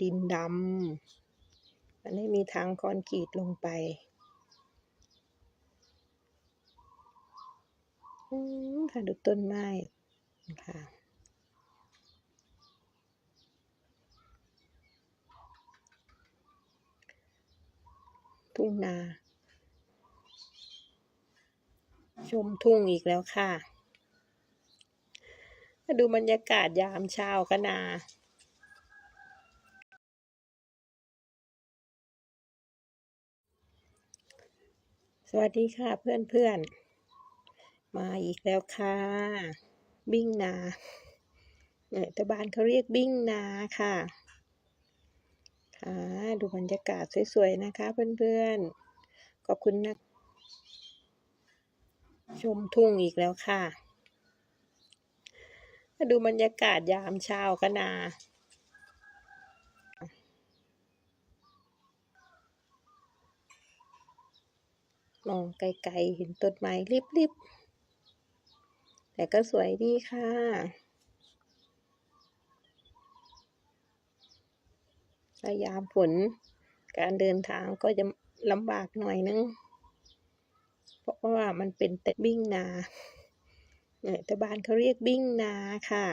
ดินดำ มันไม่มีทางคอนกรีตลงไปอืมค่ะดูต้นไม้ค่ะทุ่งนา ชมทุ่งอีกแล้วค่ะ มาดูบรรยากาศยามเช้าคะนา วัสดีค่ะเพื่อนๆ มาอีกแล้วค่ะ บิ้งนาเนี่ยแต่บ้านเขาเรียกบิ้งนาค่ะ ค่ะดูบรรยากาศสวยๆนะคะเพื่อนๆ ขอบคุณนะชมทุ่งอีกแล้วค่ะ ดูบรรยากาศยามเช้าคะนา มองไกลๆเห็นต้นไม้ริบๆ แต่ก็สวยดีค่ะถ้ายามฝนการเดินทางก็จะลำบากหน่อยนึง เพราะว่ามันเป็นแต่บิ้งนาเนี่ยแต่บ้านเขาเรียกบิ้งนาค่ะ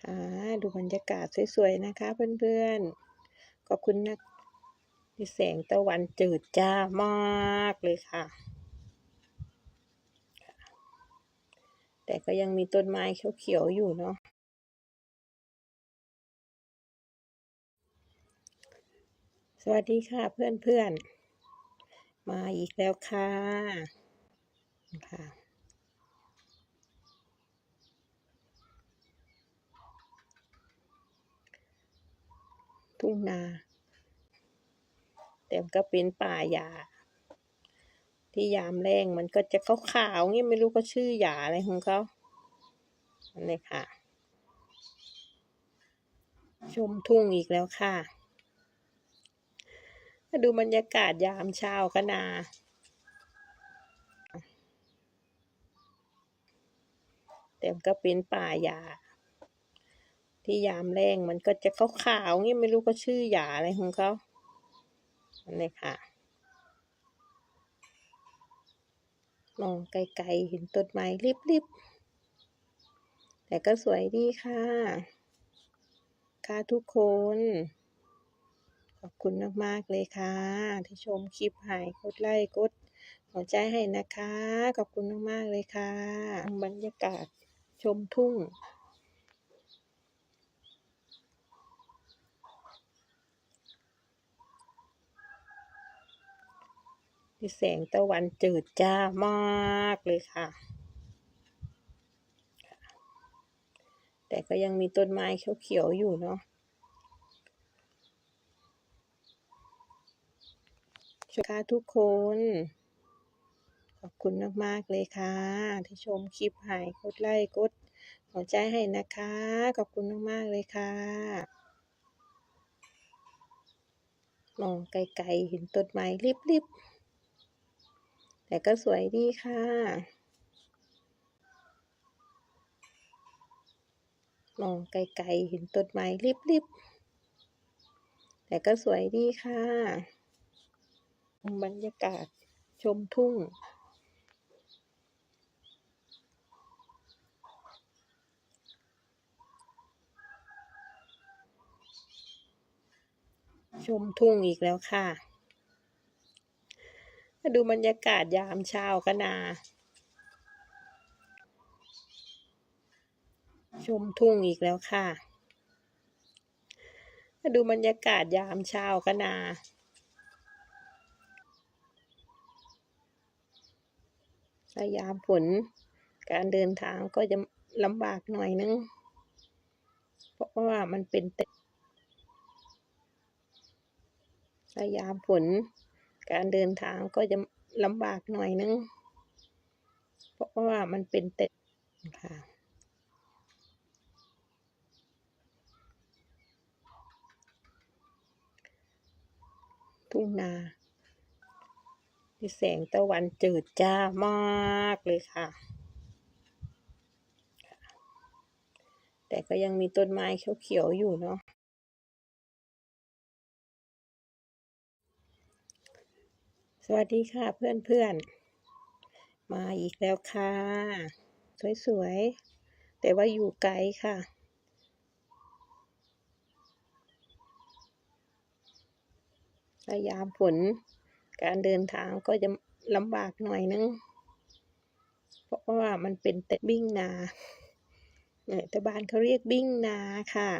ค่ะดูบรรยากาศสวยๆนะคะเพื่อนๆ ขอบคุณนะ มีแสงตะวันจืดจ้ามากเลยค่ะ แต่ก็ยังมีต้นไม้เขียวๆอยู่เนาะ สวัสดีค่ะเพื่อนๆ มาอีกแล้วค่ะค่ะทุ่งนา แต่ก็เป็นป่าหญ้าที่ยามแล้งมันก็จะขาวๆงี้ไม่รู้ก็ชื่อหญ้าอะไรของเขานั่นเลยค่ะ ชมทุ่งอีกแล้วค่ะมาดูบรรยากาศยามเช้าคะนนาแต่ก็เป็นป่าหญ้าที่ยามแล้งมันก็จะขาวๆงี้ไม่รู้ก็ชื่อหญ้าอะไรของเขา เลยค่ะ มองไกลๆเห็นต้นไม้ริบๆ แต่ก็สวยดีค่ะ ค่ะทุกคน ขอบคุณมากๆเลยค่ะ ที่ชมคลิปให้กดไลค์กดหัวใจให้นะคะ ขอบคุณมากๆเลยค่ะ บรรยากาศชมทุ่ง มีแสงตะวันจืดจ้ามากเลยค่ะ แต่ก็ยังมีต้นไม้เขียวๆอยู่เนาะค่ะทุกคน ขอบคุณมาก ๆ เลยค่ะ ที่ชมคลิปให้กดไลค์กดหัวใจให้นะคะ ขอบคุณมาก ๆ เลยค่ะ มองไกล ๆ เห็นต้นไม้ริบๆ แต่ก็สวยดีค่ะ มองไกลๆเห็นต้นไม้ริบๆ แต่ก็สวยดีค่ะ บรรยากาศชมทุ่งชมทุ่งอีกแล้วค่ะ ดูบรรยากาศยามเช้าคะนา ชมทุ่งอีกแล้วค่ะมาดูบรรยากาศยามเช้าคะนาถ้ายามฝนการเดินทางก็จะลำบากหน่อยนึง เพราะว่ามันเป็นแต่ถ้ายามฝน การเดินทางก็จะลำบากหน่อยนึง เพราะว่ามันเป็นแต่ค่ะทุ่งนามีแสงตะวันจืดจ้ามากเลยค่ะ แต่ก็ยังมีต้นไม้เขียวๆอยู่เนาะ สวัสดีค่ะเพื่อนๆมาอีกแล้วค่ะ สวยๆ แต่ว่าอยู่ไกลค่ะสยามฝนการเดินทางก็จะลำบากหน่อยนึง เพราะว่ามันเป็นแต่บิ้งนาเนี่ยแต่บ้านเขาเรียกบิ้งนาค่ะ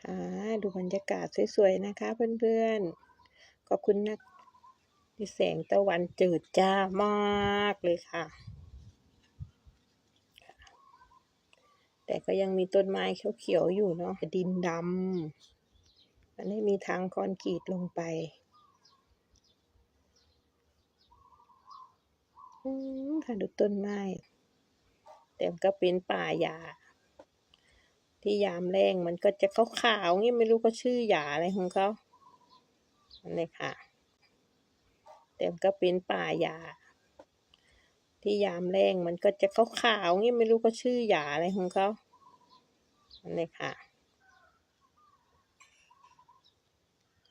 ค่ะ ดูบรรยากาศสวยๆ นะคะเพื่อนๆ ขอบคุณนะ ที่แสงตะวันเจิดจ้ามากเลยค่ะ แต่ก็ยังมีต้นไม้เขียวๆอยู่เนาะดินดำมันไม่มีทางคอนกรีตลงไปค่ะดูต้นไม้ แต่มันก็เป็นป่าหญ้าที่ยามแรงมันก็จะขาวๆงี้ไม่รู้เขาชื่อหญ้าอะไรของเขาอันนี้ค่ะ แต่ก็เป็นป่าหญ้าที่ยามแรงมันก็จะขาวๆงี้ไม่รู้เขาชื่อหญ้าอะไรของเขาอันนี้ค่ะ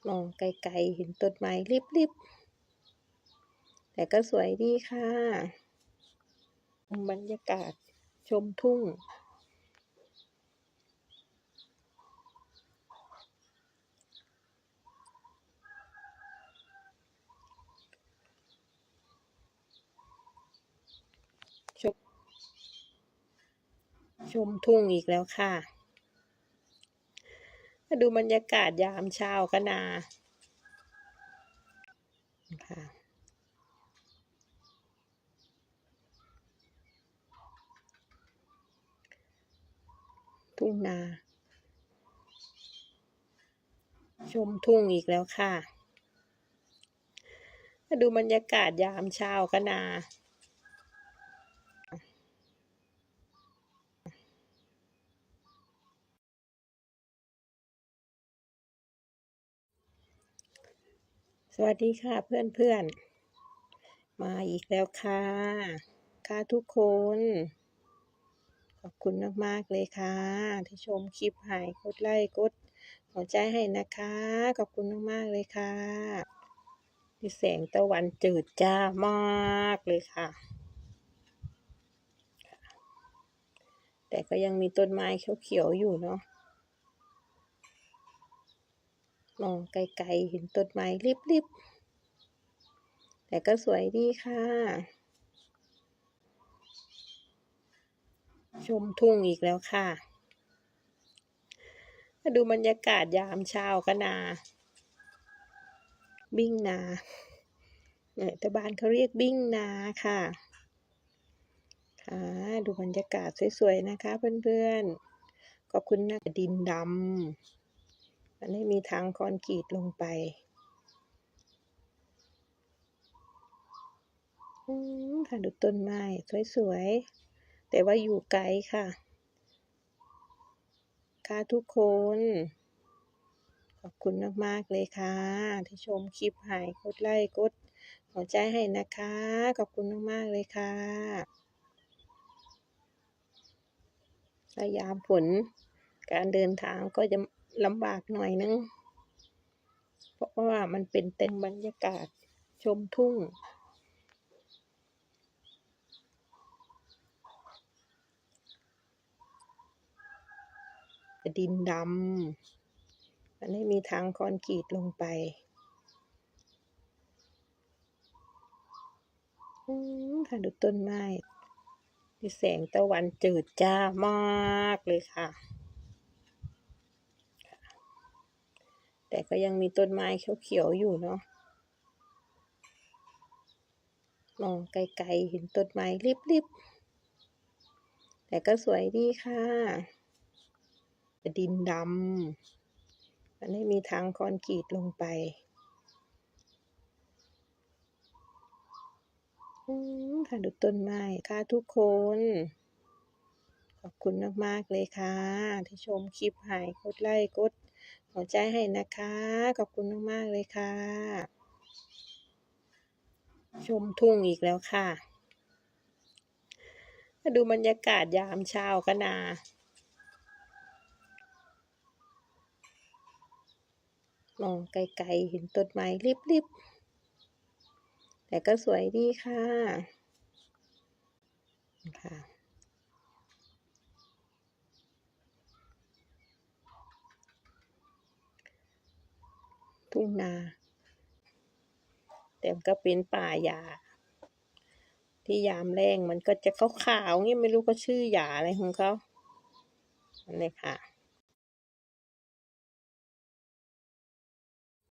มองไกลๆเห็นต้นไม้ริบๆ แต่ก็สวยดีค่ะ บรรยากาศชมทุ่ง ชม ชมทุ่งอีกแล้วค่ะ มาดูบรรยากาศยามเช้าก็นาค่ะทุ่งนา ชมทุ่งอีกแล้วค่ะ มาดูบรรยากาศยามเช้าก็นา วัสดีค่ะเพื่อนๆ มาอีกแล้วค่ะ ค่ะทุกคน ขอบคุณมากๆเลยค่ะ ที่ชมคลิปให้กดไลค์กดหัวใจให้นะคะ ขอบคุณมากๆเลยค่ะที่แสงตะวันจิดจ้ามากเลยค่ะ แต่ก็ยังมีต้นไม้เขียวๆอยู่เนาะ มองไกลๆเห็นต้นไม้ริบๆ แต่ก็สวยดีค่ะ ชมทุ่งอีกแล้วค่ะ มาดูบรรยากาศยามเช้าก็นา บิ้งนาเนี่ยแต่บ้านเขาเรียกบิ้งนาค่ะค่ะดูบรรยากาศสวยๆนะคะเพื่อนๆขอบคุณนะดินดำ มันไม่มีทางคอนกรีตลงไปอืมค่ะดูต้นไม้สวยๆ แต่ว่าอยู่ไกลค่ะ ค่ะทุกคน ขอบคุณมากๆเลยค่ะ ที่ชมคลิปให้กดไลค์กดหัวใจให้นะคะ ขอบคุณมากๆเลยค่ะสยามฝนการเดินทางก็จะ ลำบากหน่อยนึง เพราะว่ามันเป็นเต็มบรรยากาศชมทุ่ง ดินดำ มันไม่มีทางคอนกรีตลงไปอืมค่ะดูต้นไม้ที่แสงตะวันจิดจ้ามากเลยค่ะ แต่ก็ยังมีต้นไม้เขียวๆอยู่เนาะมองไกลๆเห็นต้นไม้ริบๆ แต่ก็สวยดีค่ะดินดำมันไม่มีทางคอนกรีตลงไปค่ะดูต้นไม้ค่ะทุกคน ขอบคุณมาก ๆ เลยค่ะ ที่ชมคลิปให้กดไลค์กด หัวใจให้นะคะ ขอบคุณมาก ๆ เลยค่ะ ชมทุ่งอีกแล้วค่ะ มาดูบรรยากาศยามเช้าก็นามองไกล ๆ เห็นต้นไม้ริบ ๆ แต่ก็สวยดีค่ะค่ะ ทุ่งนา แต่ก็เป็นป่าหญ้าที่ยามแรงมันก็จะขาวๆงี้ไม่รู้เขาชื่อหญ้าอะไรของเขาอันนี้ค่ะ